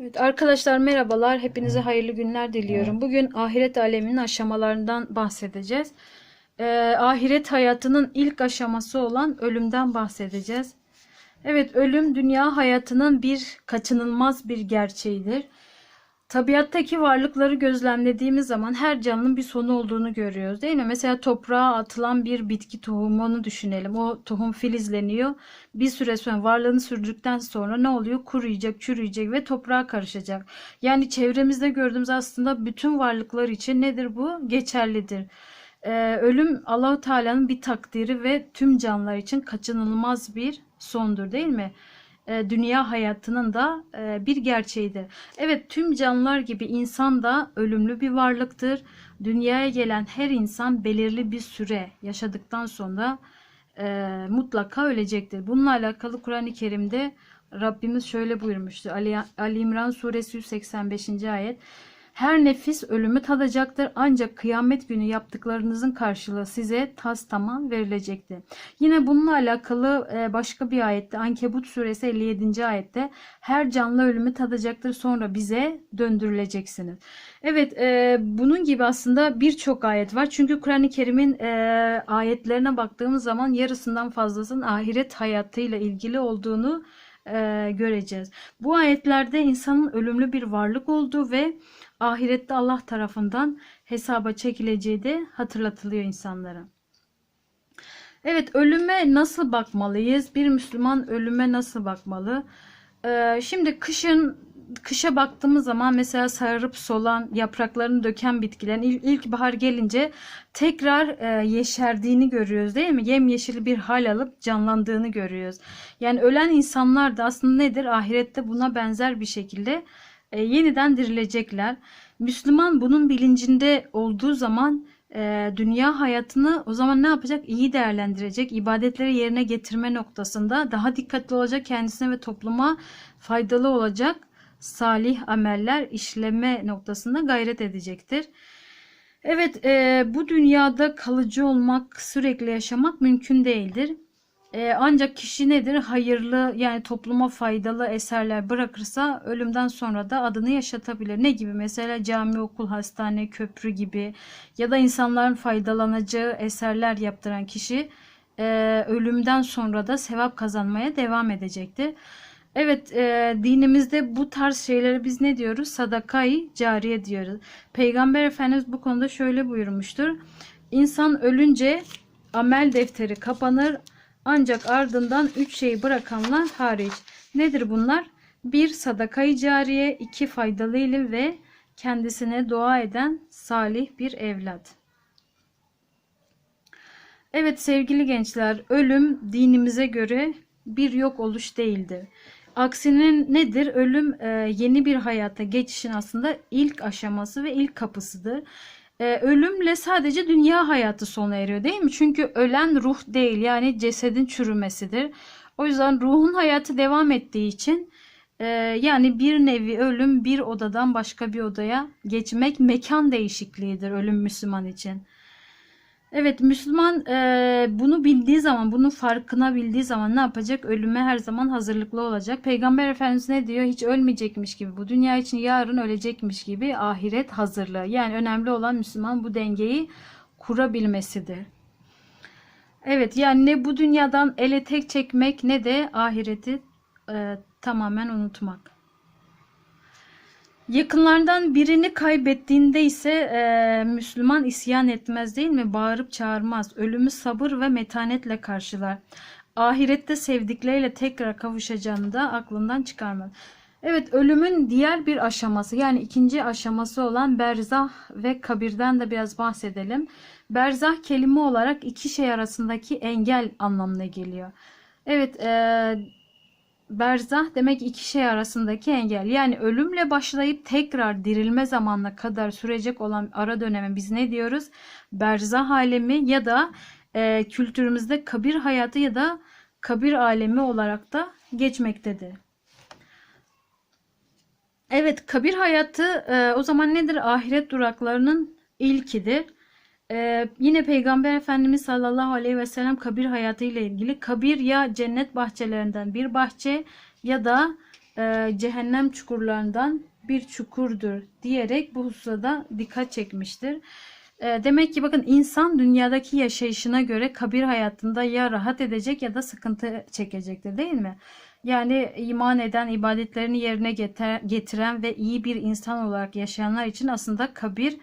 Evet, arkadaşlar merhabalar. Hepinize hayırlı günler diliyorum. Bugün ahiret aleminin aşamalarından bahsedeceğiz. Ee, ahiret hayatının ilk aşaması olan ölümden bahsedeceğiz. Evet, ölüm dünya hayatının bir kaçınılmaz bir gerçeğidir. Tabiattaki varlıkları gözlemlediğimiz zaman her canlının bir sonu olduğunu görüyoruz değil mi? Mesela toprağa atılan bir bitki tohumunu düşünelim. O tohum filizleniyor. Bir süre sonra varlığını sürdükten sonra ne oluyor? Kuruyacak, çürüyecek ve toprağa karışacak. Yani çevremizde gördüğümüz aslında bütün varlıklar için nedir bu? Geçerlidir. Ee, ölüm Allahu Teala'nın bir takdiri ve tüm canlılar için kaçınılmaz bir sondur değil mi? E, dünya hayatının da e, bir gerçeğidir. Evet tüm canlılar gibi insan da ölümlü bir varlıktır. Dünyaya gelen her insan belirli bir süre yaşadıktan sonra e, mutlaka ölecektir. Bununla alakalı Kur'an-ı Kerim'de Rabbimiz şöyle buyurmuştu. Ali, Ali İmran suresi 185. ayet. Her nefis ölümü tadacaktır ancak kıyamet günü yaptıklarınızın karşılığı size tas tamam verilecektir. Yine bununla alakalı e, başka bir ayette Ankebut suresi 57. ayette her canlı ölümü tadacaktır sonra bize döndürüleceksiniz. Evet e, bunun gibi aslında birçok ayet var. Çünkü Kur'an-ı Kerim'in e, ayetlerine baktığımız zaman yarısından fazlasının ahiret hayatıyla ilgili olduğunu e, göreceğiz. Bu ayetlerde insanın ölümlü bir varlık olduğu ve ahirette Allah tarafından hesaba çekileceği de hatırlatılıyor insanlara. Evet ölüme nasıl bakmalıyız? Bir Müslüman ölüme nasıl bakmalı? Ee, şimdi kışın kışa baktığımız zaman mesela sararıp solan yapraklarını döken bitkilerin il- ilkbahar gelince tekrar e, yeşerdiğini görüyoruz değil mi? Yemyeşil bir hal alıp canlandığını görüyoruz. Yani ölen insanlar da aslında nedir? Ahirette buna benzer bir şekilde e, yeniden dirilecekler. Müslüman bunun bilincinde olduğu zaman e, dünya hayatını o zaman ne yapacak? İyi değerlendirecek, ibadetleri yerine getirme noktasında daha dikkatli olacak, kendisine ve topluma faydalı olacak salih ameller işleme noktasında gayret edecektir. Evet, e, bu dünyada kalıcı olmak, sürekli yaşamak mümkün değildir. E, ancak kişi nedir? Hayırlı yani topluma faydalı eserler bırakırsa ölümden sonra da adını yaşatabilir. Ne gibi? Mesela cami, okul, hastane, köprü gibi ya da insanların faydalanacağı eserler yaptıran kişi e, ölümden sonra da sevap kazanmaya devam edecektir. Evet, e, dinimizde bu tarz şeyleri biz ne diyoruz? Sadakayı cariye diyoruz. Peygamber Efendimiz bu konuda şöyle buyurmuştur. İnsan ölünce amel defteri kapanır ancak ardından üç şeyi bırakanlar hariç. Nedir bunlar? Bir sadakayı cariye, iki faydalı ilim ve kendisine dua eden salih bir evlat. Evet sevgili gençler, ölüm dinimize göre bir yok oluş değildir. Aksine nedir? Ölüm e, yeni bir hayata geçişin aslında ilk aşaması ve ilk kapısıdır. E, ölümle sadece dünya hayatı sona eriyor değil mi? Çünkü ölen ruh değil yani cesedin çürümesidir. O yüzden ruhun hayatı devam ettiği için e, yani bir nevi ölüm bir odadan başka bir odaya geçmek mekan değişikliğidir ölüm Müslüman için. Evet Müslüman e, bunu bildiği zaman, bunun farkına bildiği zaman ne yapacak? Ölüme her zaman hazırlıklı olacak. Peygamber Efendimiz ne diyor? Hiç ölmeyecekmiş gibi, bu dünya için yarın ölecekmiş gibi ahiret hazırlığı. Yani önemli olan Müslüman bu dengeyi kurabilmesidir. Evet yani ne bu dünyadan ele tek çekmek ne de ahireti e, tamamen unutmak. Yakınlardan birini kaybettiğinde ise e, Müslüman isyan etmez değil mi? Bağırıp çağırmaz. Ölümü sabır ve metanetle karşılar. Ahirette sevdikleriyle tekrar kavuşacağını da aklından çıkarmaz. Evet ölümün diğer bir aşaması yani ikinci aşaması olan berzah ve kabirden de biraz bahsedelim. Berzah kelime olarak iki şey arasındaki engel anlamına geliyor. Evet e, Berzah demek iki şey arasındaki engel. Yani ölümle başlayıp tekrar dirilme zamanına kadar sürecek olan ara döneme biz ne diyoruz? Berzah alemi ya da e, kültürümüzde kabir hayatı ya da kabir alemi olarak da geçmektedir. Evet, kabir hayatı e, o zaman nedir? Ahiret duraklarının ilkidir. E, yine Peygamber Efendimiz sallallahu aleyhi ve sellem kabir hayatı ile ilgili kabir ya cennet bahçelerinden bir bahçe ya da e, cehennem çukurlarından bir çukurdur diyerek bu hususada dikkat çekmiştir. E, demek ki bakın insan dünyadaki yaşayışına göre kabir hayatında ya rahat edecek ya da sıkıntı çekecektir değil mi? Yani iman eden, ibadetlerini yerine getir- getiren ve iyi bir insan olarak yaşayanlar için aslında kabir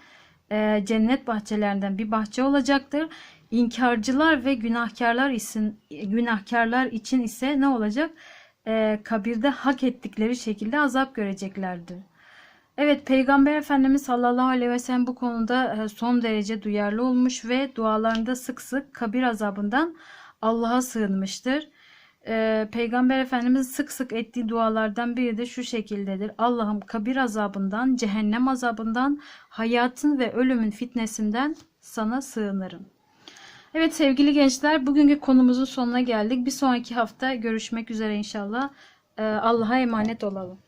e, cennet bahçelerinden bir bahçe olacaktır. İnkarcılar ve günahkarlar için günahkarlar için ise ne olacak? E, kabirde hak ettikleri şekilde azap göreceklerdir. Evet Peygamber Efendimiz sallallahu aleyhi ve sellem bu konuda e, son derece duyarlı olmuş ve dualarında sık sık kabir azabından Allah'a sığınmıştır. E, Peygamber Efendimiz sık sık ettiği dualardan biri de şu şekildedir. Allah'ım kabir azabından, cehennem azabından, hayatın ve ölümün fitnesinden sana sığınırım. Evet sevgili gençler bugünkü konumuzun sonuna geldik. Bir sonraki hafta görüşmek üzere inşallah. E, Allah'a emanet olalım.